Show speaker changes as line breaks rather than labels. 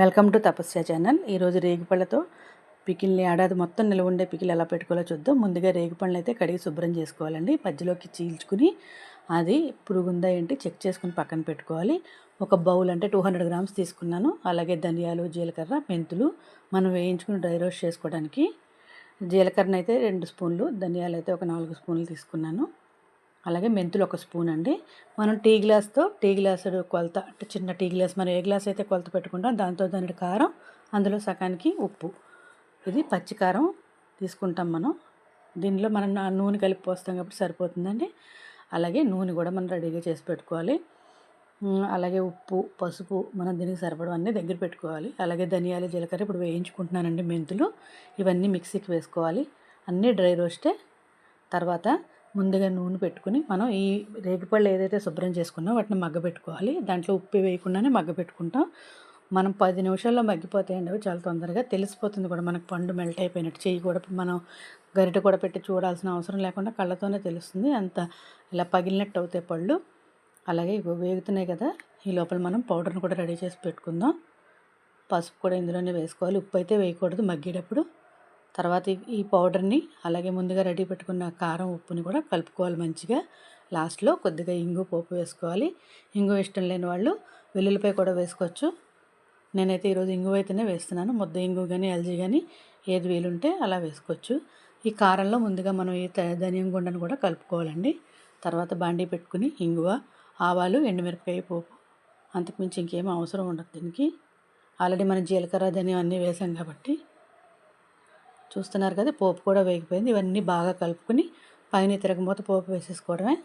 Welcome to tapasya channel. ఈరోజు రేగిపళ్ళతో పికిల్ని ఏడాది మొత్తం నిల్వ ఉండే పికిల్ ఎలా పెట్టుకోవాలో చూద్దాం. ముందుగా రేగిపళ్ళని అయితే కడిగి శుభ్రం చేసుకోవాలండి. మధ్యలోకి చీల్చుకుని అది పురుగుందా ఏంటి చెక్ చేసుకుని పక్కన పెట్టుకోవాలి. ఒక బౌల్ అంటే టూ హండ్రెడ్ గ్రామ్స్ తీసుకున్నాను. అలాగే ధనియాలు జీలకర్ర మెంతులు మనం వేయించుకుని డ్రై రోస్ట్ చేసుకోవడానికి జీలకర్ర అయితే రెండు స్పూన్లు ధనియాలు అయితే ఒక నాలుగు స్పూన్లు తీసుకున్నాను. అలాగే మెంతులు ఒక స్పూన్ అండి. మనం టీ గ్లాస్తో టీ గ్లాస్ కొలత అంటే చిన్న టీ గ్లాస్ మనం ఏ గ్లాస్ అయితే కొలత పెట్టుకుంటాం దాంతో దాని కారం అందులో సగానికి ఉప్పు. ఇది పచ్చి కారం తీసుకుంటాం మనం. దీనిలో మనం నూనె కలిపి పోస్తాం కాబట్టి సరిపోతుందండి. అలాగే నూనె కూడా మనం రెడీగా చేసి పెట్టుకోవాలి. అలాగే ఉప్పు పసుపు మనం దీనికి సరిపడవన్నీ దగ్గర పెట్టుకోవాలి. అలాగే ధనియాలు జీలకర్ర ఇప్పుడు వేయించుకుంటున్నానండి మెంతులు. ఇవన్నీ మిక్సీకి వేసుకోవాలి. అన్నీ డ్రై రోస్టే. తర్వాత ముందుగా నూనె పెట్టుకుని మనం ఈ రేగిపళ్ళు ఏదైతే శుభ్రం చేసుకున్నా వాటిని మగ్గబెట్టుకోవాలి. దాంట్లో ఉప్పు వేయకుండానే మగ్గబెట్టుకుంటాం. మనం పది నిమిషాల్లో మగ్గిపోతాయండి అవి చాలా తొందరగా. తెలిసిపోతుంది కూడా మనకు పండు మెల్ట్ అయిపోయినట్టు. చెయ్యి కూడా మనం గరిటె కూడా పెట్టి చూడాల్సిన అవసరం లేకుండా కళ్ళతోనే తెలుస్తుంది. అంత ఇలా పగిలినట్టు అవుతాయి పళ్ళు. అలాగే ఇవి వేగుతున్నాయి కదా ఈ లోపల మనం పౌడర్ని కూడా రెడీ చేసి పెట్టుకుందాం. పసుపు కూడా ఇందులోనే వేసుకోవాలి. ఉప్పు అయితే వేయకూడదు మగ్గేటప్పుడు. తర్వాత ఈ- పౌడర్ని అలాగే ముందుగా రెడీ పెట్టుకున్న కారం ఉప్పుని కూడా కలుపుకోవాలి మంచిగా. లాస్ట్లో కొద్దిగా ఇంగు పోపు వేసుకోవాలి. ఇంగు ఇష్టం లేని వాళ్ళు వెల్లుల్లిపాయ కూడా వేసుకోవచ్చు. నేనైతే ఈరోజు ఇంగు అయితేనే వేస్తున్నాను. ముద్ద ఇంగు కానీ ఎల్జీ కానీ ఏది వీలుంటే అలా వేసుకోవచ్చు. ఈ కారంలో ముందుగా మనం ఈ ధనియం గుండను కూడా కలుపుకోవాలండి. తర్వాత బాండీ పెట్టుకుని ఇంగువ ఆవాలు ఎండుమిరపకాయ పోపు అంతకుమించి ఇంకేం అవసరం ఉండదు దీనికి. ఆల్రెడీ మనం జీలకర్ర ధనియం అన్నీ వేసాం కాబట్టి చూస్తున్నారు కదా పోపు కూడా వేగిపోయింది. ఇవన్నీ బాగా కలుపుకొని పైన తిరగమూత పోపు వేసేసుకోవడమే.